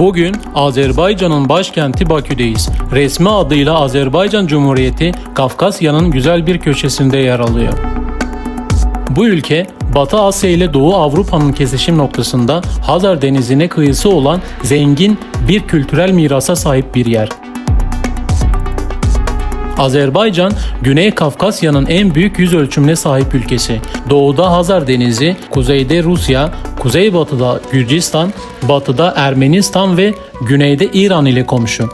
Bugün Azerbaycan'ın başkenti Bakü'deyiz. Resmi adıyla Azerbaycan Cumhuriyeti Kafkasya'nın güzel bir köşesinde yer alıyor. Bu ülke Batı Asya ile Doğu Avrupa'nın kesişim noktasında Hazar Denizi'ne kıyısı olan zengin bir kültürel mirasa sahip bir yer. Azerbaycan, Güney Kafkasya'nın en büyük yüz ölçümüne sahip ülkesi. Doğuda Hazar Denizi, kuzeyde Rusya, kuzeybatıda Gürcistan, batıda Ermenistan ve güneyde İran ile komşu.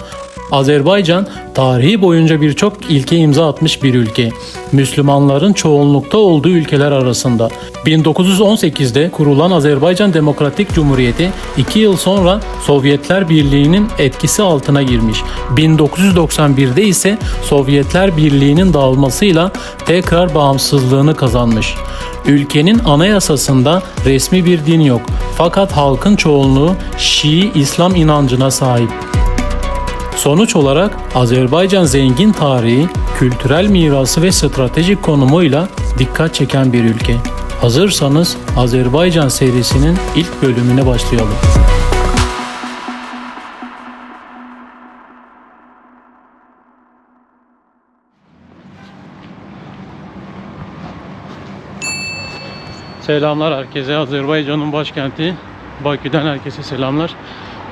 Azerbaycan tarihi boyunca birçok ilke imza atmış bir ülke. Müslümanların çoğunlukta olduğu ülkeler arasında. 1918'de kurulan Azerbaycan Demokratik Cumhuriyeti 2 yıl sonra Sovyetler Birliği'nin etkisi altına girmiş. 1991'de ise Sovyetler Birliği'nin dağılmasıyla tekrar bağımsızlığını kazanmış. Ülkenin anayasasında resmi bir din yok. Fakat halkın çoğunluğu Şii İslam inancına sahip. Sonuç olarak Azerbaycan zengin tarihi, kültürel mirası ve stratejik konumuyla dikkat çeken bir ülke. Hazırsanız Azerbaycan serisinin ilk bölümüne başlayalım. Selamlar herkese. Azerbaycan'ın başkenti Bakü'den herkese selamlar.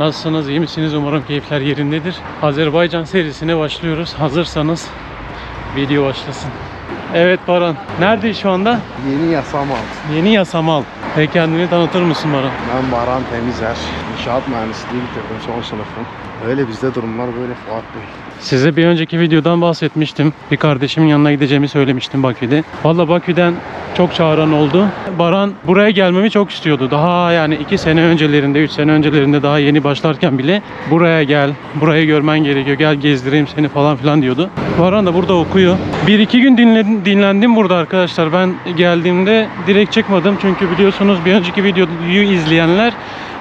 Nasılsınız? iyi misiniz? Umarım keyifler yerindedir. Azerbaycan serisine başlıyoruz. Hazırsanız video başlasın. Evet Baran. Neredeyiz şu anda? Yeni yasamal. Yeni Yasamal. Ve kendini tanıtır mısın bana? Ben Baran Temizer. İnşaat mühendisliği bitirdim son sınıfım. Öyle bizde durumlar böyle Fuat Bey. Size bir önceki videodan bahsetmiştim. Bir kardeşimin yanına gideceğimi söylemiştim Bakü'de. Valla Bakü'den çok çağıran oldu. Baran buraya gelmemi çok istiyordu. Daha yani 2 sene öncelerinde, 3 sene öncelerinde daha yeni başlarken bile buraya gel, burayı görmen gerekiyor, gel gezdireyim seni falan filan diyordu. Baran da burada okuyor. Bir iki gün dinledim, dinlendim burada arkadaşlar. Ben geldiğimde direkt çıkmadım. Çünkü biliyorsunuz bir önceki videoyu izleyenler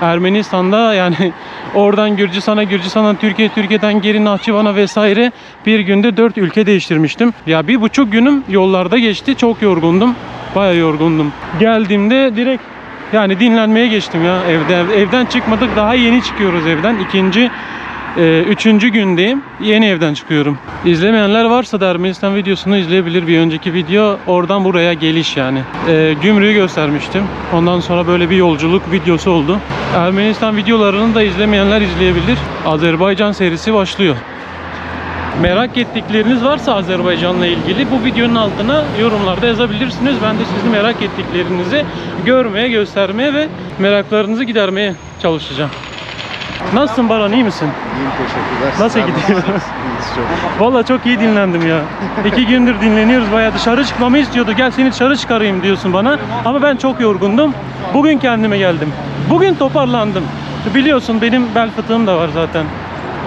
Ermenistan'da yani oradan Gürcistan'a, Gürcistan'dan Türkiye, Türkiye'den geri Nahçıvan'a vesaire bir günde dört ülke değiştirmiştim. Ya bir buçuk günüm yollarda geçti. Çok yorgundum. Bayağı yorgundum. Geldiğimde direkt yani dinlenmeye geçtim ya evde. Evden çıkmadık. Daha yeni çıkıyoruz evden. İkinci ee, üçüncü gündeyim. Yeni evden çıkıyorum. İzlemeyenler varsa da Ermenistan videosunu izleyebilir. Bir önceki video oradan buraya geliş yani. Ee, gümrüğü göstermiştim. Ondan sonra böyle bir yolculuk videosu oldu. Ermenistan videolarını da izlemeyenler izleyebilir. Azerbaycan serisi başlıyor. Merak ettikleriniz varsa Azerbaycan'la ilgili bu videonun altına yorumlarda yazabilirsiniz. Ben de sizin merak ettiklerinizi görmeye, göstermeye ve meraklarınızı gidermeye çalışacağım. Nasılsın Baran iyi misin? İyiyim teşekkürler. Nasıl Sizler gidiyor? İyiyiz çok. Valla çok iyi dinlendim ya. İki gündür dinleniyoruz bayağı dışarı çıkmamı istiyordu. Gel seni dışarı çıkarayım diyorsun bana. Ama ben çok yorgundum. Bugün kendime geldim. Bugün toparlandım. Biliyorsun benim bel fıtığım da var zaten.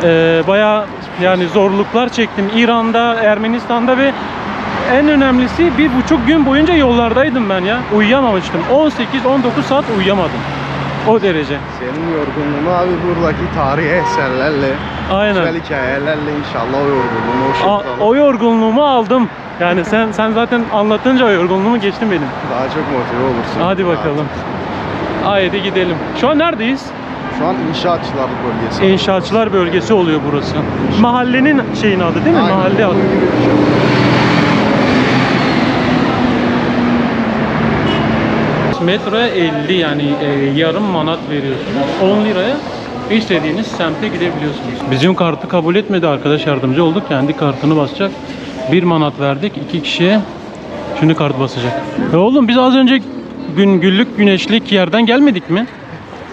Ee, bayağı yani zorluklar çektim. İran'da, Ermenistan'da ve en önemlisi bir buçuk gün boyunca yollardaydım ben ya. Uyuyamamıştım. 18-19 saat uyuyamadım. O derece. Senin yorgunluğunu abi buradaki tarihi eserlerle, Aynen. güzel hikayelerle inşallah o yorgunluğunu o o yorgunluğumu aldım. Yani sen sen zaten anlatınca o yorgunluğumu geçtim benim. daha çok motive olursun. Hadi bakalım. Haydi gidelim. Şu an neredeyiz? Şu an inşaatçılar bölgesi. İnşaatçılar bölgesi oluyor burası. Mahallenin şeyin adı değil mi? Aynen, Mahalle adı. bunun gibi bir şey. Metroya 50 yani e, yarım manat veriyorsunuz. 10 liraya istediğiniz semte gidebiliyorsunuz. Bizim kartı kabul etmedi arkadaş yardımcı oldu. Kendi kartını basacak. 1 manat verdik iki kişiye. Şimdi kart basacak. E oğlum biz az önce gün güllük güneşlik yerden gelmedik mi?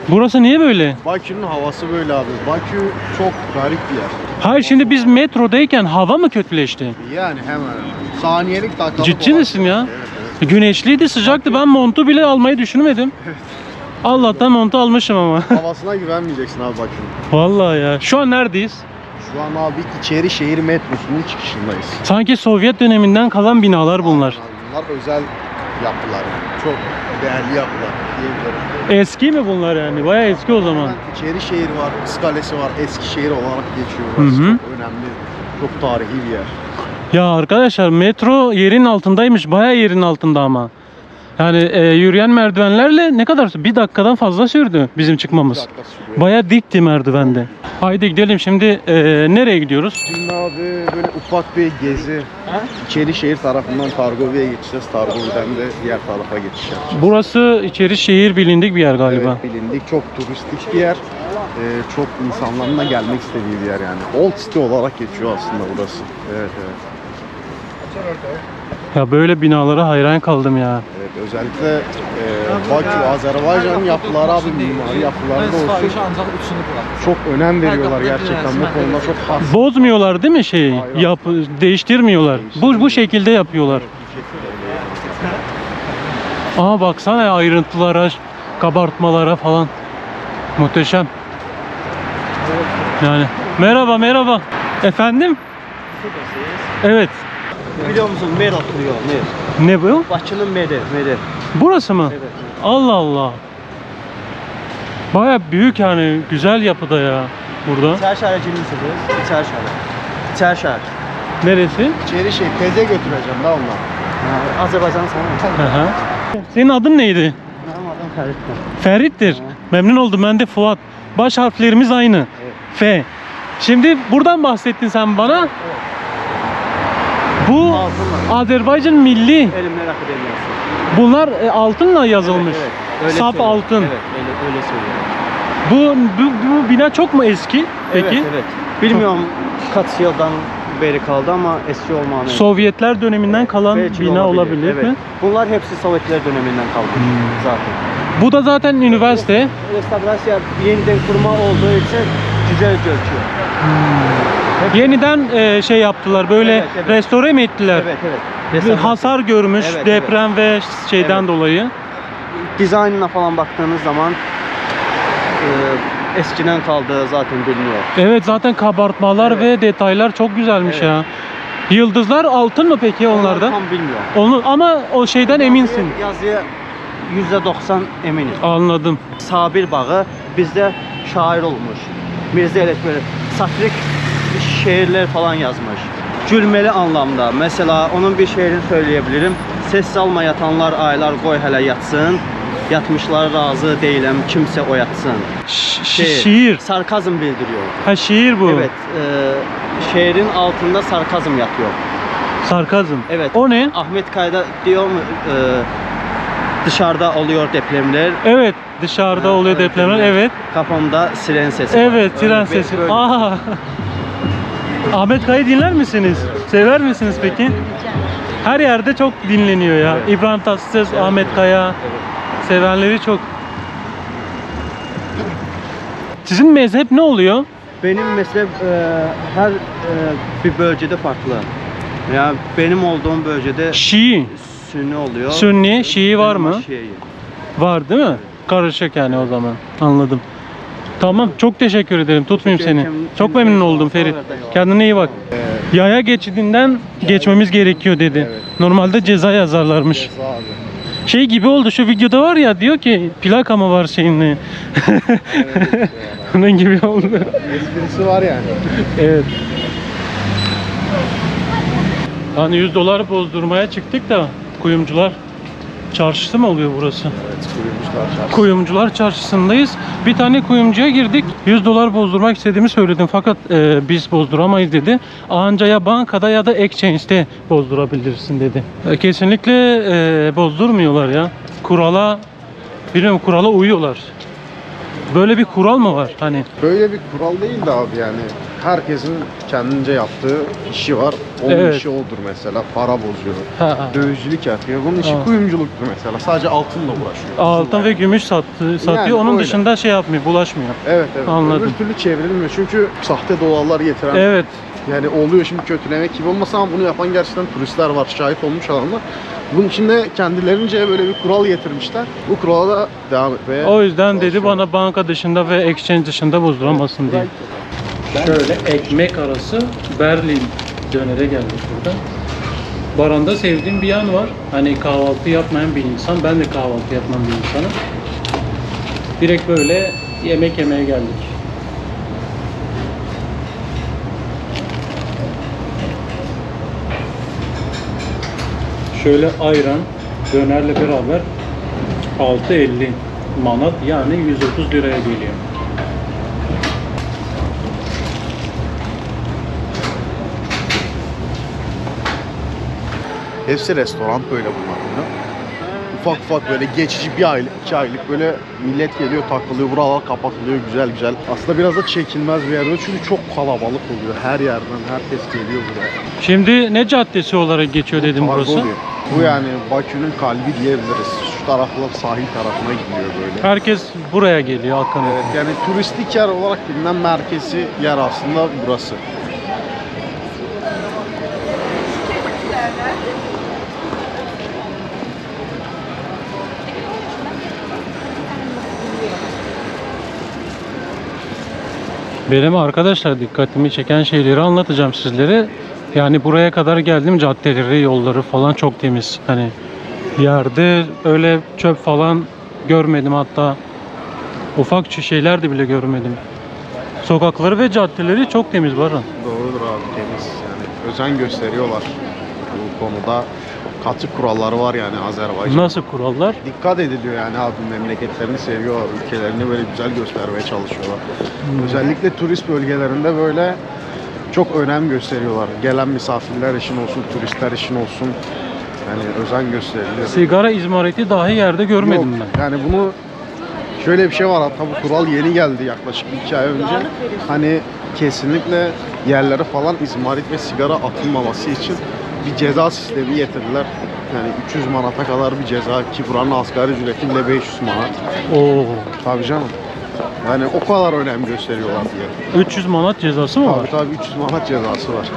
Burası niye böyle? Bakü'nün havası böyle abi. Bakü çok garip bir yer. Hayır şimdi biz metrodayken hava mı kötüleşti? Yani hemen saniyelik dakikalık Ciddi misin ya? Evet, evet. Güneşliydi, sıcaktı. Ben montu bile almayı düşünmedim. Allah'tan montu almışım ama. Havasına güvenmeyeceksin abi Bakü'nün. Vallahi ya. Şu an neredeyiz? Şu an abi içeri şehir metrosunun çıkışındayız. Sanki Sovyet döneminden kalan binalar bunlar. Bunlar özel yapılar. yani. Çok değerli yapılar diyebilirim. Eski mi bunlar yani? Bayağı eski o zaman. İçeri şehir var, Kız Kalesi var, Eskişehir olarak geçiyor. Hı Burası hı. Çok önemli, çok tarihi bir yer. Ya arkadaşlar metro yerin altındaymış. Bayağı yerin altında ama. Yani e, yürüyen merdivenlerle ne kadar bir dakikadan fazla sürdü bizim çıkmamız. Baya dikti merdivende. Haydi gidelim şimdi e, nereye gidiyoruz? Şimdi abi böyle ufak bir gezi. İçeri şehir tarafından Targovi'ye geçeceğiz. Targovi'den de diğer tarafa geçiş yapacağız. Burası içeri şehir bilindik bir yer galiba. Evet bilindik. Çok turistik bir yer. Ee, çok insanların da gelmek istediği bir yer yani. Old City olarak geçiyor aslında burası. Evet evet. Ya böyle binalara hayran kaldım ya. Evet özellikle e, Bakü, Azerbaycan yapıları abi mimari yapıları da olsun. ancak üçünü bırak. Çok önem veriyorlar gerçekten bu konuda çok hassas. Bozmuyorlar değil mi şeyi? Hayır. Yap değiştirmiyorlar. Bu bu şekilde yapıyorlar. Aha baksana ya ayrıntılara, kabartmalara falan. Muhteşem. Yani merhaba merhaba. Efendim? Evet. Biliyor musun Mer oturuyor Mer. Ne bu? Bakı'nın Mer'i. Mer'i. Burası mı? Evet. Allah Allah. Baya büyük yani güzel yapıda ya burada. İçerişehir'e girmişsiniz. İçerişehir'e. İçerişehir. Neresi? İçeri şey peze götüreceğim da ondan. Azerbaycan sana. Hı hı. Senin adın neydi? Benim adım Ferit'tir. Ferit'tir. Memnun oldum ben de Fuat. Baş harflerimiz aynı. Evet. F. Şimdi buradan bahsettin sen bana. Bu Altınla. Azerbaycan milli. Elimler Akademiyası. Bunlar e, altınla yazılmış. Evet, evet. Öyle Saf söylüyor. altın. Evet öyle, öyle söylüyor. Bu, bu bu bina çok mu eski? Peki. Evet evet. Bilmiyorum kaç yıldan beri kaldı ama eski olmanı. Sovyetler döneminden kalan bina olabilir, evet. mi? Bunlar hepsi Sovyetler döneminden kaldı Hmm. zaten. Bu da zaten üniversite. Restavrasyon yeniden kurma olduğu için güzel gözüküyor. Yeniden e, şey yaptılar. Böyle Evet, evet. restore mi ettiler? Evet evet. Bir hasar görmüş Evet, deprem ve şeyden Evet. dolayı. dizaynına falan baktığınız zaman e, eskiden kaldığı zaten biliniyor. Evet zaten kabartmalar ve detaylar çok güzelmiş Evet. ya. Yıldızlar altın mı peki onlarda? Tam bilmiyorum. Onu ama o şeyden eminsin. Yazıya %90 eminim. Anladım. Sabir Bağı bizde şair olmuş. Mirza Elekber satirik şiirler falan yazmış. Gülmeli anlamda. Mesela onun bir şiirini söyleyebilirim. Ses salma yatanlar aylar koy hele yatsın. Yatmışlar razı değilim kimse oyatsın. Ş- şi- Şiir. Sarkazm bildiriyor. Ha şiir bu. Evet. E, şiirin altında sarkazm yatıyor. Sarkazm. Evet. O ne? Ahmet Kayda diyor mu e, dışarıda oluyor depremler. Evet dışarıda Ha, oluyor depremler. evet. Kafamda siren sesi var. Evet tren Öyle- sesi. Aa. Ahmet Kaya'yı dinler misiniz? Sever misiniz peki? Her yerde çok dinleniyor ya. Evet. İbrahim Tatlıses, Ahmet Kaya. Sevenleri çok. Sizin mezhep ne oluyor? Benim mezhep e, her e, bir bölgede farklı. Ya benim olduğum bölgede Şii. Sünni oluyor. Sünni, Şii var mı? Şii. Var değil mi? Karışık yani o zaman. Anladım. Tamam çok teşekkür ederim. Tutmayayım seni. Çok memnun oldum Ferit. Kendine iyi bak. Yaya geçidinden geçmemiz gerekiyor dedi. Normalde ceza yazarlarmış. Şey gibi oldu şu videoda var ya diyor ki plaka mı var şeyinle. Onun gibi oldu. Esprisi var yani. evet. Hani 100 dolar bozdurmaya çıktık da kuyumcular çarşısı mı oluyor burası? Evet kuyumcular çarşı. Kuyumcular çarşısındayız. Bir tane kuyumcuya girdik. 100 dolar bozdurmak istediğimi söyledim fakat e, biz bozduramayız dedi. Anca ya bankada ya da exchange'de bozdurabilirsin dedi. E, kesinlikle e, bozdurmuyorlar ya. Kurala bilmiyorum kurala uyuyorlar. Böyle bir kural mı var hani? Böyle bir kural değil de abi yani. Herkesin kendince yaptığı işi var. Onun Evet. işi odur mesela. Para bozuyor. Ha, Dövizcilik yapıyor. Bunun işi Ha. kuyumculuktur mesela. Sadece altınla uğraşıyor. altın ve gümüş sattı, satıyor. Yani Onun öyle. dışında şey yapmıyor, bulaşmıyor. Evet evet. Anladım. Öbür türlü çevrilmiyor. Çünkü sahte dolarlar getiren Evet. yani oluyor şimdi kötülemek gibi olmasa ama bunu yapan gerçekten turistler var. Şahit olmuş adamlar. Bunun için de kendilerince böyle bir kural getirmişler. Bu kurala da devam etmeye O yüzden dedi bana banka dışında ve exchange dışında bozduramazsın diye. Şöyle ekmek arası Berlin dönere geldik burada. Baran'da sevdiğim bir yan var. Hani kahvaltı yapmayan bir insan. Ben de kahvaltı yapmam bir insanım. Direkt böyle yemek yemeye geldik. Şöyle ayran, Dönerle beraber 6.50 manat yani 130 liraya geliyor. Hepsi restoran böyle bunlar. ya. Ufak ufak böyle geçici bir aylık, iki aylık böyle millet geliyor takılıyor, buralar kapatılıyor güzel güzel. Aslında biraz da çekilmez bir yer çünkü çok kalabalık oluyor her yerden, herkes geliyor buraya. Şimdi ne caddesi olarak geçiyor dedim Tarzı burası? oluyor. Bu yani Bakü'nün kalbi diyebiliriz. Şu taraflar sahil tarafına gidiyor böyle. Herkes buraya geliyor Hakan. Evet, yani turistik yer olarak bilinen merkezi yer aslında burası. Benim arkadaşlar dikkatimi çeken şeyleri anlatacağım sizlere. Yani buraya kadar geldim caddeleri, yolları falan çok temiz. Hani yerde öyle çöp falan görmedim hatta ufak şeyler de bile görmedim. Sokakları ve caddeleri çok temiz Baran. Doğrudur abi temiz yani özen gösteriyorlar bu konuda. Katı kuralları var yani Azerbaycan. Nasıl kurallar? Dikkat ediliyor yani abi memleketlerini seviyorlar, ülkelerini böyle güzel göstermeye çalışıyorlar. Özellikle turist bölgelerinde böyle çok önem gösteriyorlar. Gelen misafirler için olsun, turistler için olsun. Yani özen gösteriliyor. Sigara izmariti dahi yerde görmedim Yok, ben. Yani bunu şöyle bir şey var hatta bu kural yeni geldi yaklaşık iki ay önce. Hani kesinlikle yerlere falan izmarit ve sigara atılmaması için bir ceza sistemi getirdiler. Yani 300 manata kadar bir ceza ki buranın asgari ücreti bile 500 manat. Oo. Tabii canım. Yani o kadar önem gösteriyorlar diye. 300 manat cezası mı var? Tabii tabii 300 manat cezası var.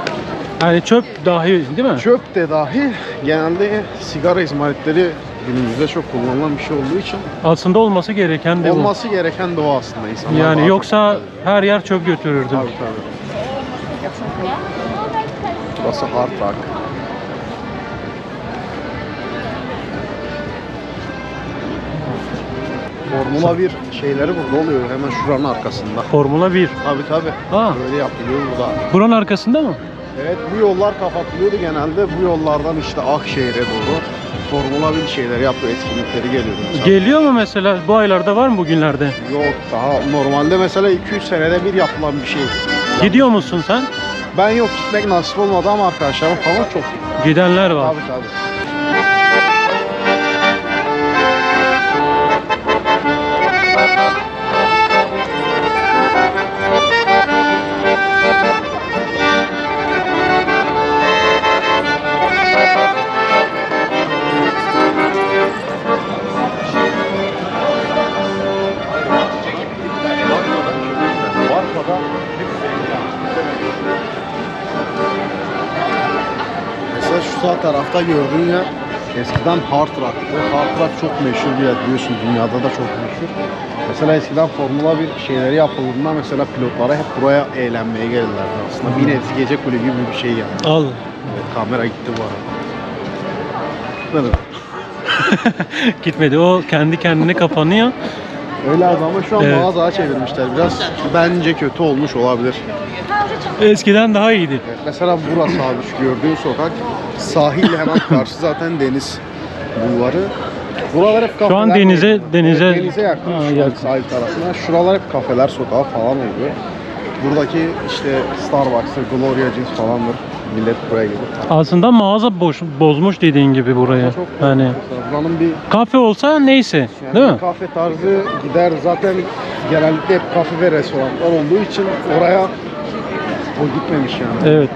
Yani çöp dahi değil mi? Çöp de dahi genelde sigara izmaritleri günümüzde çok kullanılan bir şey olduğu için Aslında olması gereken de bu. olması gereken de o aslında insanlar. daha Yani çok- yoksa her yer çöp götürürdü. Tabii tabii. Burası Hard Formula 1 şeyleri burada oluyor hemen şuranın arkasında. Formula 1. Tabii tabii. Ha. Böyle yapılıyor burada. Buranın arkasında mı? Evet bu yollar kapatılıyordu genelde. Bu yollardan işte Akşehir'e doğru Formula 1 şeyleri yapıyor, etkinlikleri geliyordu. mesela. Geliyor mu mesela? Bu aylarda var mı bugünlerde? Yok daha normalde mesela 2-3 senede bir yapılan bir şey. Gidiyor musun sen? Ben yok gitmek nasip olmadı ama arkadaşlarım falan çok. Gidenler var. Tabii tabii. Sağ tarafta gördüğün yer eskiden Hard Rock'tı. Hard Rock çok meşhur bir yer biliyorsun dünyada da çok meşhur. Mesela eskiden Formula 1 şeyleri yapıldığında mesela pilotlara hep buraya eğlenmeye gelirlerdi aslında. Bir nevi gece kulübü gibi bir şey yani. Al. Evet, kamera gitti bu arada. Böyle. Gitmedi. O kendi kendine kapanıyor. Öyle abi ama şu an Evet. mağazağa çevirmişler biraz. Bence kötü olmuş olabilir. Eskiden daha iyiydi. Mesela burası abi şu gördüğün sokak. Sahille hemen karşı zaten deniz bulvarı. Buralar hep kafeler. an denize- oluyor. denize- Evet, denize yakın Ha, şu an yakın. sahil tarafına. Şuralar hep kafeler sokağı falan oluyor. Buradaki işte Starbucks'ı, Gloria Jeans falandır. Millet buraya gelir. Aslında mağaza boş, bozmuş dediğin gibi burayı. Çok yani buranın bir kafe olsa neyse, yani değil mi? Kafe tarzı gider zaten genellikle hep kafe ve restoranlar olduğu için oraya o gitmemiş yani. Evet.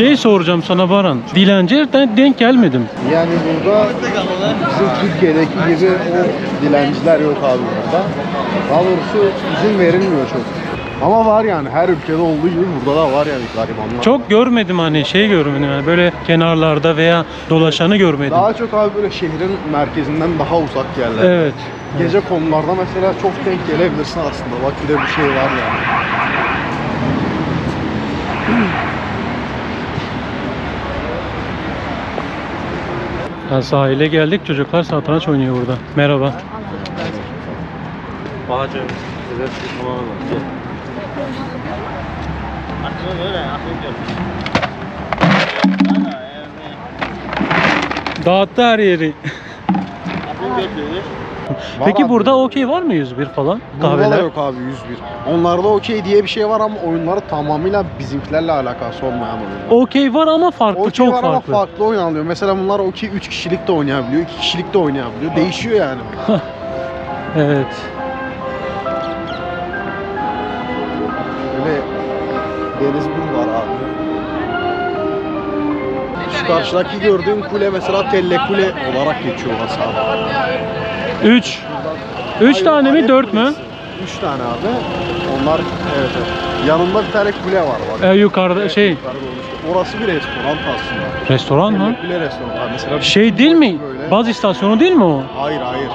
Şey soracağım sana Baran. Dilencilerden denk gelmedim. Yani burada bizim Türkiye'deki gibi o dilenciler yok abi burada. Daha doğrusu izin verilmiyor çok. Ama var yani her ülkede olduğu gibi burada da var yani garibanlar. Çok görmedim hani şey görmedim yani böyle kenarlarda veya dolaşanı görmedim. Daha çok abi böyle şehrin merkezinden daha uzak yerler. Evet. Gece konularda mesela çok denk gelebilirsin aslında. Bakü'de bir şey var yani. Ya sahile geldik çocuklar satranç oynuyor burada. Merhaba. Göre. Dağıttı her yeri. Peki abi. burada okey var mı 101 falan? Burada da Kahveler. yok abi 101. Onlarda okey diye bir şey var ama oyunları tamamıyla bizimkilerle alakası olmayan oyunlar. Okey var ama farklı, Okey çok var ama farklı. farklı oynanıyor. Mesela bunlar okey 3 kişilik de oynayabiliyor, 2 kişilik de oynayabiliyor. Değişiyor yani. Evet. Böyle deniz buz var abi. Karşıdaki gördüğün kule mesela Telle Kule olarak geçiyor orası abi. 3. 3 tane mi Hayır, 4 mü? 3 tane abi. Onlar evet evet. Yanında bir tane kule var bak. Ee, yukarıda şey Yukarıda. Orası bir restoran aslında. restoran mı? Telle Kule restoran. Ha, Mesela bir Şey değil mi? böyle. Baz istasyonu değil mi o? Hayır hayır.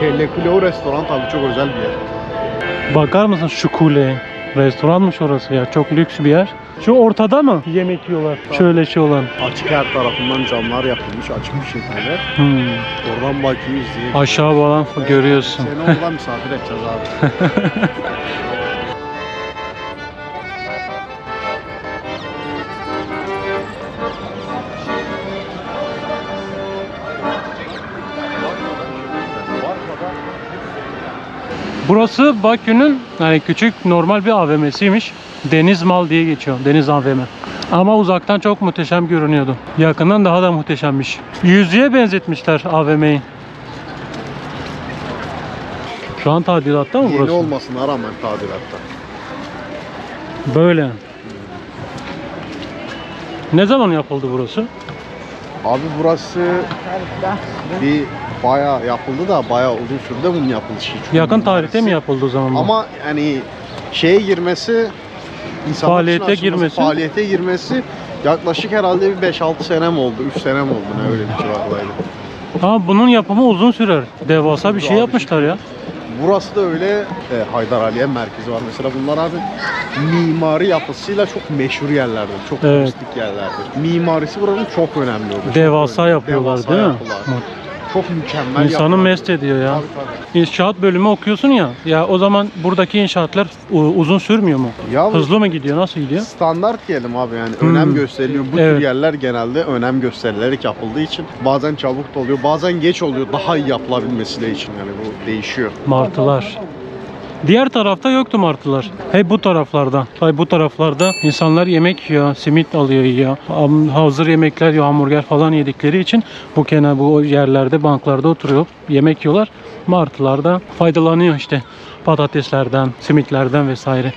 Telle Kule o restoran tabii çok özel bir yer. Bakar mısın şu kule? Restoranmış orası ya. Çok lüks bir yer. Şu ortada mı yemek yiyorlar? Şöyle şey olan. Açık her tarafından camlar yapılmış açık bir şekilde. Hmm. Oradan Bakü'yü izleyebiliriz. Aşağı falan görüyorsun. Seni oradan misafir edeceğiz abi. Burası Bakü'nün yani küçük normal bir AVM'siymiş. Deniz Mal diye geçiyor. Deniz AVM. Ama uzaktan çok muhteşem görünüyordu. Yakından daha da muhteşemmiş. Yüzüğe benzetmişler AVM'yi. Şu an tadilatta mı Yeni burası? olmasına rağmen tadilatta. Böyle. Ne zaman yapıldı burası? Abi burası bir bayağı yapıldı da bayağı uzun sürdü bunun yapılışı. Çünkü Yakın tarihte mi yapıldı o zaman? bu? Ama hani şeye girmesi Faaliyete için açılması, girmesi? Faaliyete girmesi yaklaşık herhalde bir 5-6 sene mi oldu? 3 sene mi oldu ne öyle bir civardaydı. Ha bunun yapımı uzun sürer. Devasa bir şey Abi, yapmışlar ya. Burası da öyle e, Haydar Aliye merkezi var. Mesela bunlar abi mimari yapısıyla çok meşhur yerlerdir. Çok Evet. turistik yerlerdir. Mimarisi buranın çok önemli. Çok Devasa yapıyorlar değil mi? yapılar. Çok mükemmel İnsanı yapılar. mest ediyor ya. Tabii, tabii. İnşaat bölümü okuyorsun ya. Ya o zaman buradaki inşaatlar uzun sürmüyor mu? Ya Hızlı mı gidiyor? Nasıl gidiyor? standart diyelim abi yani Hmm. önem gösteriliyor. Bu Evet. tür yerler genelde önem gösterilerek yapıldığı için bazen çabuk da oluyor, bazen geç oluyor. Daha iyi yapılabilmesi için yani bu değişiyor. Martılar. Diğer tarafta yoktu martılar. Hep bu taraflarda. Tabii bu taraflarda insanlar yemek yiyor, simit alıyor yiyor. Hazır yemekler yiyor, hamburger falan yedikleri için bu kenar bu yerlerde, banklarda oturuyor, yemek yiyorlar. Martılar da faydalanıyor işte patateslerden, simitlerden vesaire.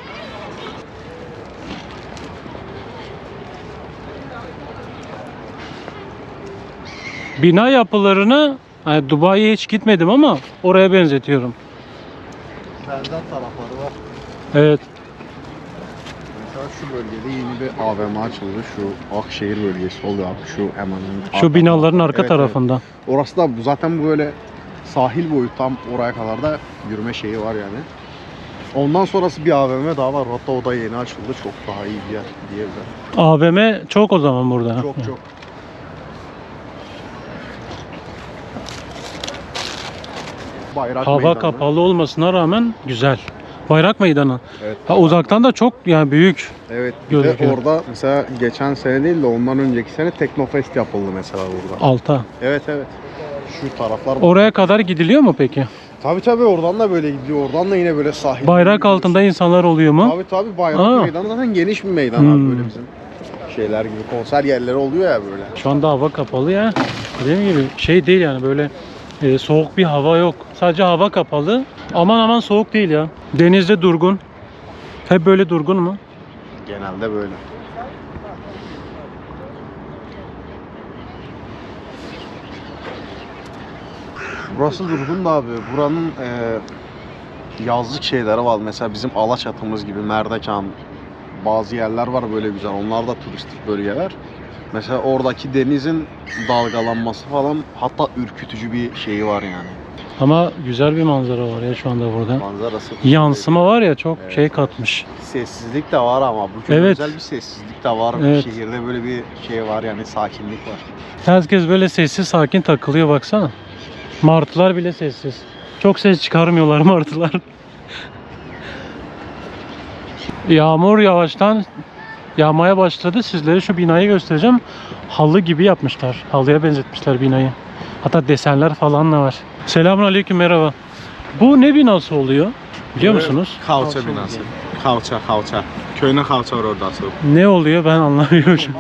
Bina yapılarını Dubai'ye hiç gitmedim ama oraya benzetiyorum. Benzer tarafları var. Evet. Mesela şu bölgede yeni bir AVM açıldı. Şu Akşehir bölgesi oluyor abi. Şu hemen Şu binaların arka Evet, tarafında. evet. Orası da zaten böyle sahil boyu tam oraya kadar da yürüme şeyi var yani. Ondan sonrası bir AVM daha var. Hatta o da yeni açıldı. Çok daha iyi bir yer diyebilirim. AVM çok o zaman burada. Çok çok. Bayrak Hava meydanı. kapalı olmasına rağmen güzel. Bayrak Meydanı. Evet. Ha, uzaktan da çok yani büyük. Evet. Bir de Gözüküyor. orada mesela geçen sene değil de ondan önceki sene Teknofest yapıldı mesela burada. Alta. Evet evet. Şu taraflar. Oraya kadar gidiliyor mu peki? Tabii tabii oradan da böyle gidiyor. Oradan da yine böyle sahil. Bayrak altında insanlar oluyor mu? Tabii tabii bayrak Aa. meydanı zaten geniş bir meydan Hmm. abi böyle bizim şeyler gibi konser yerleri oluyor ya böyle. Şu anda hava kapalı ya. Dediğim gibi şey değil yani böyle e, soğuk bir hava yok. Sadece hava kapalı. Aman aman soğuk değil ya. Denizde durgun. Hep böyle durgun mu? Genelde böyle. Burası durgun da abi. Buranın e, yazlık şeyleri var. Mesela bizim Alaçatımız gibi Merdekan bazı yerler var böyle güzel. Onlar da turistik bölgeler. Mesela oradaki denizin dalgalanması falan hatta ürkütücü bir şeyi var yani. Ama güzel bir manzara var ya şu anda burada. Manzarası. Yansıma var ya çok Evet. şey katmış. Sessizlik de var ama bugün Evet. özel bir sessizlik de var. Evet. Şehirde böyle bir şey var yani sakinlik var. Herkes böyle sessiz sakin takılıyor baksana. Martılar bile sessiz. Çok ses çıkarmıyorlar martılar. Yağmur yavaştan yağmaya başladı. Sizlere şu binayı göstereceğim. Halı gibi yapmışlar. Halıya benzetmişler binayı. Hatta desenler falan da var. Selamun aleyküm merhaba. Bu ne binası oluyor? Biliyor musunuz? Kalça binası. Kalça, kalça. Köyüne kalça var orada asıl. Ne oluyor ben anlamıyorum.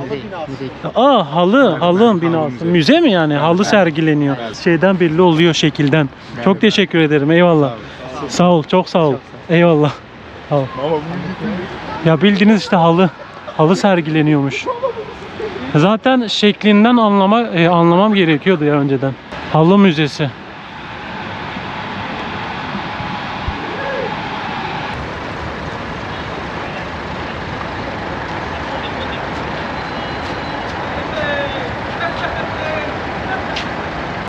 Aa halı, halı binası. Müze mi yani? Halı sergileniyor. Şeyden belli oluyor şekilden. Çok teşekkür ederim. Eyvallah. Sağ ol, çok sağ ol. Eyvallah. Sağ ol. Ya bildiğiniz işte halı. Halı sergileniyormuş. Zaten şeklinden anlama e, anlamam gerekiyordu ya önceden. Halı müzesi.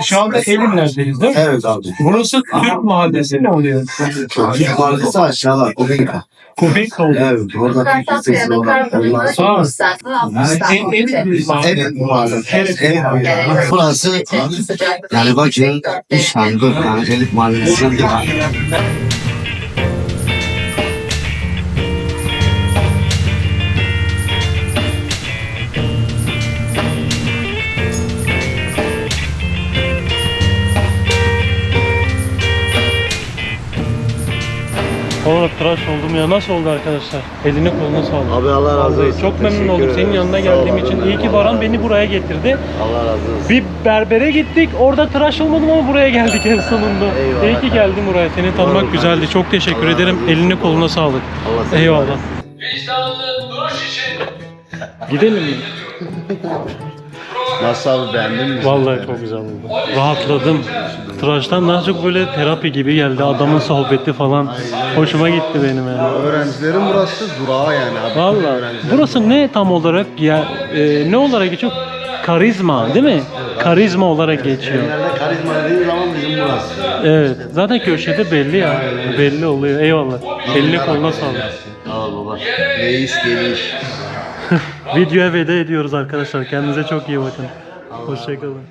Şu anda Elimler'deyiz değil mi? Evet abi. Burası Türk Mahallesi mi oluyor? Türk Mahallesi aşağıda. Kubinka. Kubik oldu. Evet. Orada Türk lisesi var. Ondan sonra. Evet mahalle. Evet. Burası yani bakın üç tane dört tane elit mahallesinden bir mahalle. Valla tıraş oldum ya. Nasıl oldu arkadaşlar? Elini kolunu sağlık. Abi Allah razı olsun. Çok memnun oldum senin yanına geldiğim için. İyi ki Baran beni buraya getirdi. Allah razı olsun. Bir berbere gittik. Orada tıraş olmadım ama buraya geldik en sonunda. Eyvallah. İyi ki geldin buraya. Seni tanımak güzeldi. Çok teşekkür Allah ederim. Elini koluna sağlık. Allah seni Eyvallah. var Gidelim mi? Nasıl beğendin mi? Vallahi çok güzel oldu. Rahatladım. Tıraştan daha çok böyle terapi gibi geldi. Adamın sohbeti falan. Hoşuma gitti benim yani. Öğrencilerin burası durağı yani abi. Valla. Öğrencilerin Burası ne tam olarak ya e, ne olarak geçiyor? Karizma değil mi? Karizma olarak geçiyor. Karizma dediğin zaman bizim burası. Evet. Zaten köşede belli ya. Belli oluyor. Eyvallah. Eline koluna sağlık. Sağ ol baba. Reis geliş. Videoya veda ediyoruz arkadaşlar. Kendinize çok iyi bakın. Hoşçakalın.